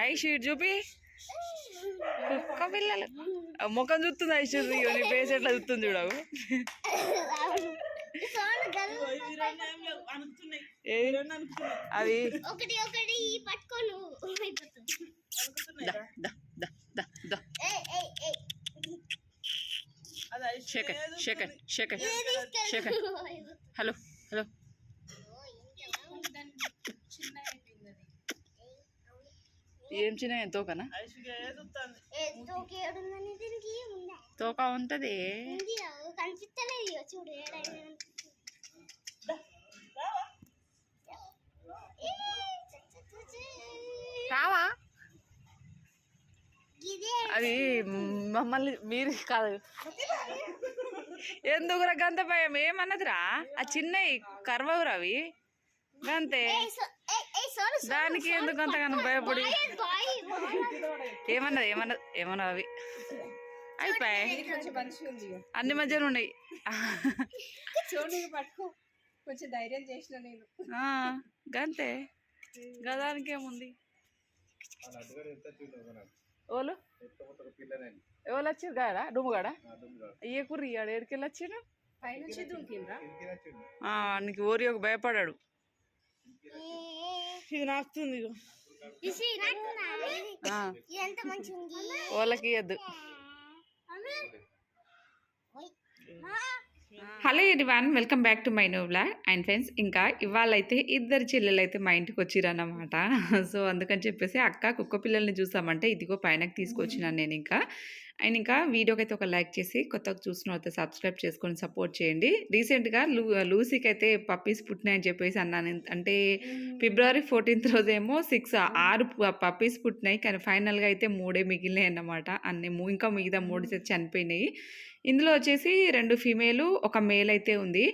ఐష్ ఇటు చూపి కుక్క పిల్లలు ముఖం చూస్తుంది ఐష్ నీ ఫేస్ ఎట్లా చూస్తుంది చూడవు అవి ఒకటి ఒకటి పట్టుకో నువ్వు అయిపోతుంది దా దా దా దా దా. షేకన్ షేకన్ షేకన్ షేకన్ హలో. ఏం చిన్న తోకనా? తోక ఉంటది. కావా రావా? అది మమ్మల్ని మీరు కాదు. ఎందుకురా గంత భయం? ఏమన్నదిరా? ఆ చిన్నవి కర్వవురా అవి గంతే. దానికి ఎందుకు అంతగానో భయపడి. ఏమన్నది ఏమన్నది ఏమన్నా అవి? అయిపోయాయి. అన్ని మధ్యలో ఉన్నాయి. కొంచెం ధైర్యం చేసిన నేను. ఆ, గంతే. గదానికి ఏముంది? ఓలు? ఎవరు వచ్చారు గాడా డుమ్ముగాడా అయ్యే కుర్రి ఆడ ఏడికెళ్ళి వచ్చిండు పైనుంచి దుంకిండ్రా? ఆ, నీకు ఓరి ఒక భయపడాడు ఇది నాకుతుంది వాళ్ళకి ఇవ్వద్దు. Hello everyone welcome back to my no blog. And friends ఇంకా ఇవాళ అయితే ఇద్దరు చెల్లెలు అయితే మా ఇంటికి వచ్చిరన్నమాట. సో అందుకని చెప్పేసి అక్క కుక్క పిల్లల్ని చూసామంటే ఇదిగో పైనకి తీసుకొచ్చినాను నేను ఇంకా. అండ్ ఇంకా వీడియోకి అయితే ఒక లైక్ చేసి కొత్తగా చూసిన అయితే సబ్స్క్రైబ్ చేసుకొని సపోర్ట్ చేయండి. రీసెంట్గా లూ లూసీకి అయితే పప్పీస్ పుట్టినాయని చెప్పేసి అన్నాను. అంటే ఫిబ్రవరి ఫోర్టీన్త్ రోజేమో సిక్స్ ఆరు పప్పీస్ పుట్టినాయి. కానీ ఫైనల్గా అయితే మూడే మిగిలినాయి అన్నమాట. అన్ని ఇంకా మిగతా మూడు చనిపోయినాయి. ఇందులో వచ్చేసి రెండు ఫీమేలు ఒక మేల్ అయితే ఉంది.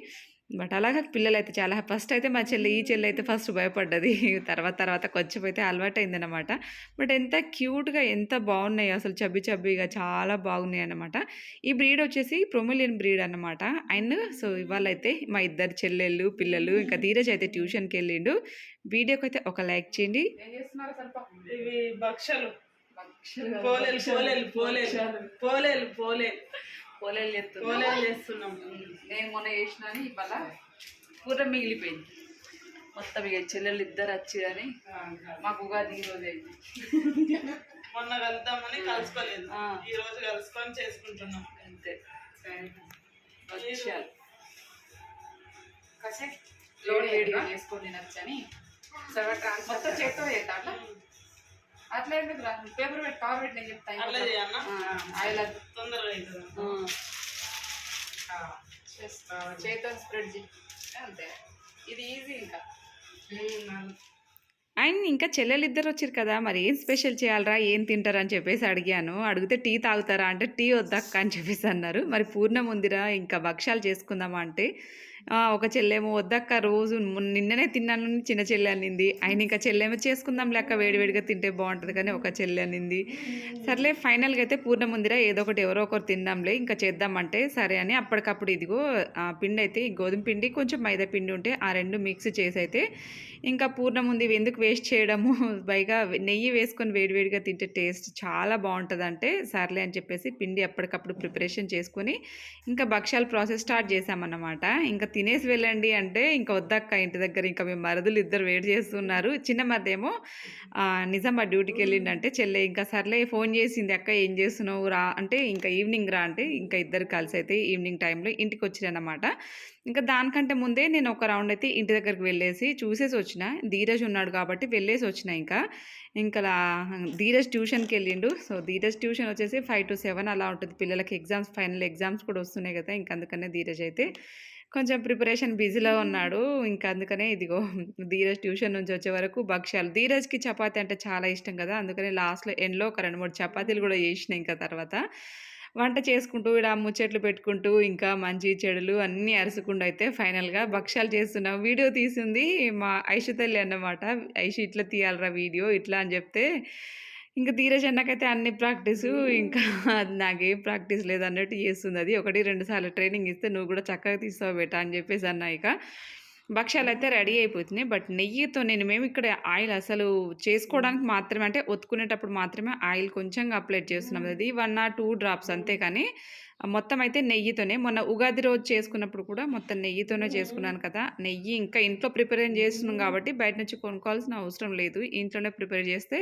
బట్ అలాగా పిల్లలు అయితే చాలా ఫస్ట్ అయితే మా చెల్లి ఈ చెల్లి అయితే ఫస్ట్ భయపడ్డది. తర్వాత తర్వాత కొంచెం అయితే అలవాటు అయిందనమాట బట్ ఎంత క్యూట్గా ఎంత బాగున్నాయి అసలు చబ్బి చబ్బిగా చాలా బాగున్నాయి అనమాట ఈ బ్రీడ్ వచ్చేసి ప్రొమిలియన్ బ్రీడ్ అన్నమాట. అండ్ సో ఇవాళ అయితే మా ఇద్దరు చెల్లెళ్ళు పిల్లలు ఇంకా ధీరజ్ అయితే ట్యూషన్కి వెళ్ళిండు వీడియోకి అయితే ఒక లైక్ చేయండి. పోలేలు పోలేలు పోలేలు. పోలేలు పోలేలు. పోలేలు పొలాలు పోలేలు చేస్తున్నాం. నేను మొన్న చేసినాను ఇవాళ కూర మిగిలిపోయింది. మొత్తం ఇక చెల్లెళ్ళు ఇద్దరు వచ్చి మాకు ఉగాది ఈ రోజు అయింది. మొన్న కలుద్దామని కలుసుకోలేదు. ఈ రోజు కలుసుకొని చేసుకుంటున్నాం. అంతే. వేడిగా చేసుకొని తినచ్చని మొత్తం చేత్తో చేస్తా అట్లా ఎందుకు రా? పేపర్ పెట్టి కవర్ పెట్టి నేను చెప్తాను ఆయిల్ తొందరగా చేతో స్ప్రెడ్ అంతే. ఇది ఈజీ ఇంకా. అండ్ ఇంకా చెల్లెలు ఇద్దరు వచ్చారు కదా మరి ఏం స్పెషల్ చేయాలరా? ఏం తింటారా అని చెప్పేసి అడిగాను. అడిగితే టీ తాగుతారా అంటే టీ వద్దక్క అని చెప్పేసి అన్నారు. మరి పూర్ణం ఉందిరా ఇంకా భక్ష్యాలు చేసుకుందామా అంటే "ఆ, ఒక చెల్లేమో వద్దక్క రోజు నిన్ననే తిన్నాను చిన్న చెల్లె అనింది. ఆయన ఇంకా చెల్లేమో చేసుకుందాం లెక్క వేడివేడిగా తింటే బాగుంటుంది కానీ ఒక చెల్లె అనింది. సర్లే ఫైనల్గా అయితే పూర్ణం ఉందిరా ఏదో ఒకటి ఎవరో ఒకరు తిందాంలే ఇంకా చేద్దామంటే సరే అని అప్పటికప్పుడు ఇదిగో ఆ పిండి అయితే ఈ గోధుమ పిండి కొంచెం మైదా పిండి ఉంటే ఆ రెండు మిక్స్ చేసి అయితే ఇంకా పూర్ణం ఉంది ఇవి ఎందుకు వేస్ట్ చేయడము పైగా నెయ్యి వేసుకొని వేడివేడిగా తింటే టేస్ట్ చాలా బాగుంటుంది అంటే సర్లే అని చెప్పేసి పిండి అప్పటికప్పుడు ప్రిపరేషన్ చేసుకొని ఇంకా భక్ష్యాల ప్రాసెస్ స్టార్ట్ చేసామన్నమాట ఇంకా తినేసి వెళ్ళండి అంటే ఇంకా వద్దక్క ఇంటి దగ్గర ఇంకా మేము మరదులు ఇద్దరు వెయిట్ చేస్తున్నారు. చిన్న మధ్యేమో నిజామాబాద్ డ్యూటీకి వెళ్ళిండంటే చెల్లె ఇంకా సర్లే ఫోన్ చేసింది అక్క ఏం చేస్తున్నావు రా అంటే ఇంకా ఈవినింగ్ రా అంటే ఇంకా ఇద్దరు కలిసి అయితే ఈవినింగ్ టైంలో ఇంటికి వచ్చిరన్నమాట. ఇంకా దానికంటే ముందే నేను ఒక రౌండ్ అయితే ఇంటి దగ్గరికి వెళ్ళేసి చూసేసి వచ్చిన. ధీరజ్ ఉన్నాడు కాబట్టి వెళ్ళేసి వచ్చిన ఇంకా. ఇంకా ధీరజ్ ట్యూషన్కి వెళ్ళిండు. సో ధీరజ్ ట్యూషన్ వచ్చేసి ఫైవ్ టు సెవెన్ అలా ఉంటుంది. పిల్లలకి ఎగ్జామ్స్ ఫైనల్ ఎగ్జామ్స్ కూడా వస్తున్నాయి కదా ఇంకా అందుకనే ధీరజ్ అయితే కొంచెం ప్రిపరేషన్ బిజీలో ఉన్నాడు. ఇంకా అందుకనే ఇదిగో ధీరజ్ ట్యూషన్ నుంచి వచ్చే వరకు భక్ష్యాలు. ధీరజ్కి చపాతీ అంటే చాలా ఇష్టం కదా. అందుకనే లాస్ట్లో ఎండ్లో ఒక రెండు మూడు చపాతీలు కూడా చేసిన ఇంకా తర్వాత. వంట చేసుకుంటూ ఇక్కడ ముచ్చట్లు పెట్టుకుంటూ ఇంకా మంచి చెడులు అన్నీ అరుసుకుండా అయితే ఫైనల్గా భక్ష్యాలు చేస్తున్నాం. వీడియో తీసింది మా ఐషు తల్లి అన్నమాట. ఐషు ఇట్లా తీయాలరా వీడియో ఇట్లా అని చెప్తే ఇంకా ధీరజ్ అన్నకైతే అన్ని ప్రాక్టీసు ఇంకా అది నాకేం ప్రాక్టీస్ లేదు అన్నట్టు చేస్తుంది. అది ఒకటి రెండు సార్లు ట్రైనింగ్ ఇస్తే నువ్వు కూడా చక్కగా తీస్తావు బెటా అని చెప్పేసి అన్న ఇక. భక్ష్యాలు అయితే రెడీ అయిపోతున్నాయి. బట్ నెయ్యితో నేను మేము ఇక్కడ ఆయిల్ అసలు చేసుకోవడానికి మాత్రమే అంటే ఒత్తుకునేటప్పుడు మాత్రమే ఆయిల్ కొంచెంగా అప్లై చేస్తున్నాం. అది వన్ ఆర్ టూ డ్రాప్స్ అంతే కానీ మొత్తం అయితే నెయ్యితోనే. మొన్న ఉగాది రోజు చేసుకున్నప్పుడు కూడా మొత్తం నెయ్యితోనే చేసుకున్నాను కదా. నెయ్యి ఇంకా ఇంట్లో ప్రిపేర్ చేస్తున్నాం కాబట్టి బయట నుంచి కొనుక్కోవాల్సిన అవసరం లేదు. ఇంట్లోనే ప్రిపేర్ చేస్తే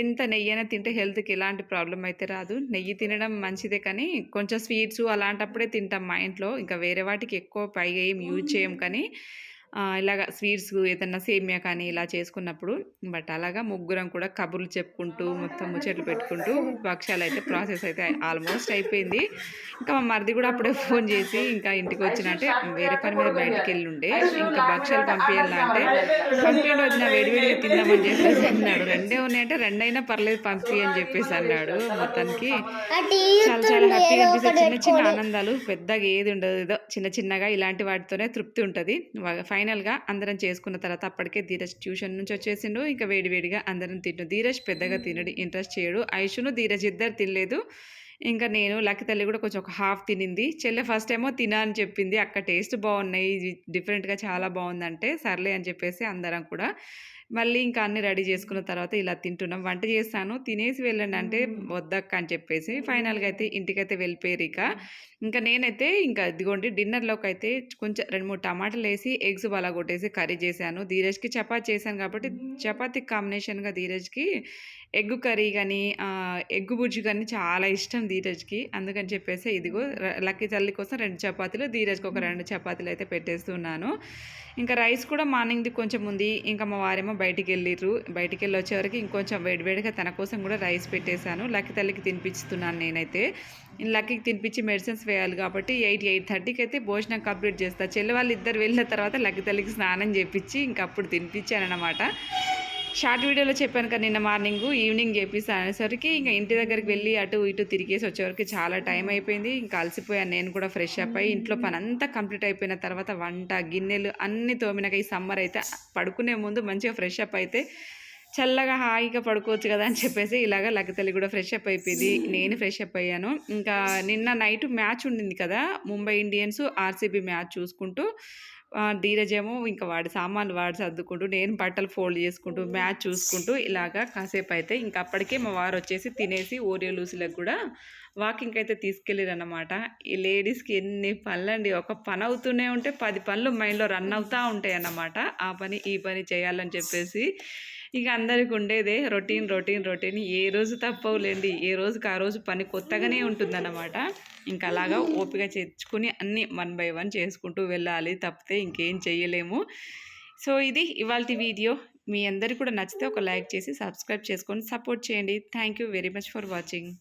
ఎంత నెయ్యి అయినా తింటే హెల్త్కి ఎలాంటి ప్రాబ్లం అయితే రాదు. నెయ్యి తినడం మంచిదే కానీ కొంచెం స్వీట్స్ అలాంటప్పుడే తింటాం మా ఇంట్లో. ఇంకా వేరే వాటికి ఎక్కువ పైగా ఏం యూజ్ చేయం కానీ ఇలాగ స్వీట్స్ ఏదన్నా సేమియా కానీ ఇలా చేసుకున్నప్పుడు బట్ అలాగా ముగ్గురం కూడా కబుర్లు చెప్పుకుంటూ మొత్తం ముచ్చట్లు పెట్టుకుంటూ భక్ష్యాలు అయితే ప్రాసెస్ అయితే ఆల్మోస్ట్ అయిపోయింది. ఇంకా మా మరిది కూడా అప్పుడే ఫోన్ చేసి ఇంకా ఇంటికి వచ్చినంటే వేరే పని మీద బయటికి వెళ్ళి ఉండే ఇంకా భక్ష్యాలు పంపించాలంటే పంపించండి వచ్చిన వేడివేడిగా తిందామని చెప్పేసి అన్నాడు. రెండే ఉన్నాయంటే రెండైనా పర్లేదు పంపి అని చెప్పేసి అన్నాడు మొత్తానికి. చాలా చాలా హ్యాపీగా అనిపిస్తుంది. చిన్న చిన్న ఆనందాలు పెద్దగా ఏది ఉండదు. ఏదో చిన్న చిన్నగా ఇలాంటి వాటితోనే తృప్తి ఉంటుంది. ఫైనల్గా అందరం చేసుకున్న తర్వాత అప్పటికే ధీరజ్ ట్యూషన్ నుంచి వచ్చేసిండు. ఇంకా వేడివేడిగా అందరం తింటు ధీరజ్ పెద్దగా తినడు ఇంట్రెస్ట్ చేయడు. ఐషును ధీరజ్ ఇద్దరు తినలేదు. ఇంకా నేను లక్కీ తల్లి కూడా కొంచెం ఒక హాఫ్ తినింది. చెల్లె ఫస్ట్ ఏమో తినా అని చెప్పింది. అక్క టేస్ట్ బాగున్నాయి. డిఫరెంట్గా చాలా బాగుందంటే సర్లే అని చెప్పేసి అందరం కూడా మళ్ళీ ఇంకా అన్ని రెడీ చేసుకున్న తర్వాత ఇలా తింటున్నాం. వంట చేస్తాను. తినేసి వెళ్ళండి అంటే వద్దక్క అని చెప్పేసి ఫైనల్గా అయితే ఇంటికైతే వెళ్ళిపోయారు ఇక. ఇంకా నేనైతే ఇంకా ఇదిగోండి డిన్నర్లోకి అయితే కొంచెం రెండు మూడు టమాటాలు వేసి ఎగ్స్ అలా కొట్టేసి కర్రీ చేశాను. ధీరజ్కి చపాతీ చేశాను కాబట్టి చపాతీ కాంబినేషన్గా ధీరజ్కి ఎగ్ కర్రీ కానీ ఎగ్ బుజ్జి కానీ చాలా ఇష్టం ధీరజ్కి. అందుకని చెప్పేసి ఇదిగో లక్కీ తల్లి కోసం రెండు చపాతీలు ధీరజ్కి ఒక రెండు చపాతీలు అయితే పెట్టేస్తున్నాను. ఇంకా రైస్ కూడా మార్నింగ్ది కొంచెం ఉంది. ఇంకా మా వారేమో బయటికి వెళ్ళిర్రు బయటికి వెళ్ళి వచ్చేవరకు ఇంకొంచెం వేడివేడిగా తన కోసం కూడా రైస్ పెట్టేశాను. లక్కి తల్లికి తినిపిస్తున్నాను నేనైతే. లక్కీకి తినిపించి మెడిసిన్స్ వేయాలి కాబట్టి ఎయిట్ ఎయిట్ థర్టీకి అయితే భోజనం కంప్లీట్ చేస్తా. చెల్లె వాళ్ళు ఇద్దరు వెళ్ళిన తర్వాత లక్కి తల్లికి స్నానం చేపించి ఇంకప్పుడు తినిపించాను అనమాట షార్ట్ వీడియోలో చెప్పాను కదా నిన్న మార్నింగ్ ఈవినింగ్ చేపిస్తాను అనేసరికి ఇంకా ఇంటి దగ్గరికి వెళ్ళి అటు ఇటు తిరిగేసి వచ్చేవరకు చాలా టైం అయిపోయింది. ఇంకా అలసిపోయాను నేను కూడా ఫ్రెష్ అప్ అయ్యి ఇంట్లో పని అంతా కంప్లీట్ అయిపోయిన తర్వాత వంట గిన్నెలు అన్ని తోమినాక ఈ సమ్మర్ అయితే పడుకునే ముందు మంచిగా ఫ్రెష్ అప్ అయితే చల్లగా హాయిగా పడుకోవచ్చు కదా అని చెప్పేసి ఇలాగ లగ్గతల్లి కూడా ఫ్రెష్ అప్ అయిపోయింది. నేను ఫ్రెష్ అప్ అయ్యాను. ఇంకా నిన్న నైట్ మ్యాచ్ ఉండింది కదా ముంబై ఇండియన్స్ ఆర్సీబీ మ్యాచ్ చూసుకుంటూ ధీరజ్ ఏమో ఇంకా వాడి సామాన్లు వాడి సర్దుకుంటూ నేను బట్టలు ఫోల్డ్ చేసుకుంటూ మ్యాచ్ చూసుకుంటూ ఇలాగా కాసేపు అయితే ఇంకా అప్పటికే మా వారు వచ్చేసి తినేసి ఓరియో లూసులకు కూడా వాకింగ్కి అయితే తీసుకెళ్ళారు అనమాట ఈ లేడీస్కి ఎన్ని పనులండి. ఒక పని అవుతూనే ఉంటే పది పనులు మైండ్లో రన్ అవుతూ ఉంటాయి అన్నమాట ఆ పని ఈ పని చేయాలని చెప్పేసి ఇక అందరికి ఉండేదే రొటీన్ రొటీన్ రొటీన్. ఏ రోజు తప్పవులేండి. ఏ రోజుకి ఆ రోజు పని కొత్తగానే ఉంటుందన్నమాట. ఇంకా అలాగా ఓపిక చేర్చుకుని అన్నీ వన్ బై వన్ చేసుకుంటూ వెళ్ళాలి. తప్పితే ఇంకేం చేయలేము సో ఇది ఇవాళ వీడియో. మీ అందరికీ కూడా నచ్చితే ఒక లైక్ చేసి సబ్స్క్రైబ్ చేసుకొని సపోర్ట్ చేయండి. Thank you very much for watching.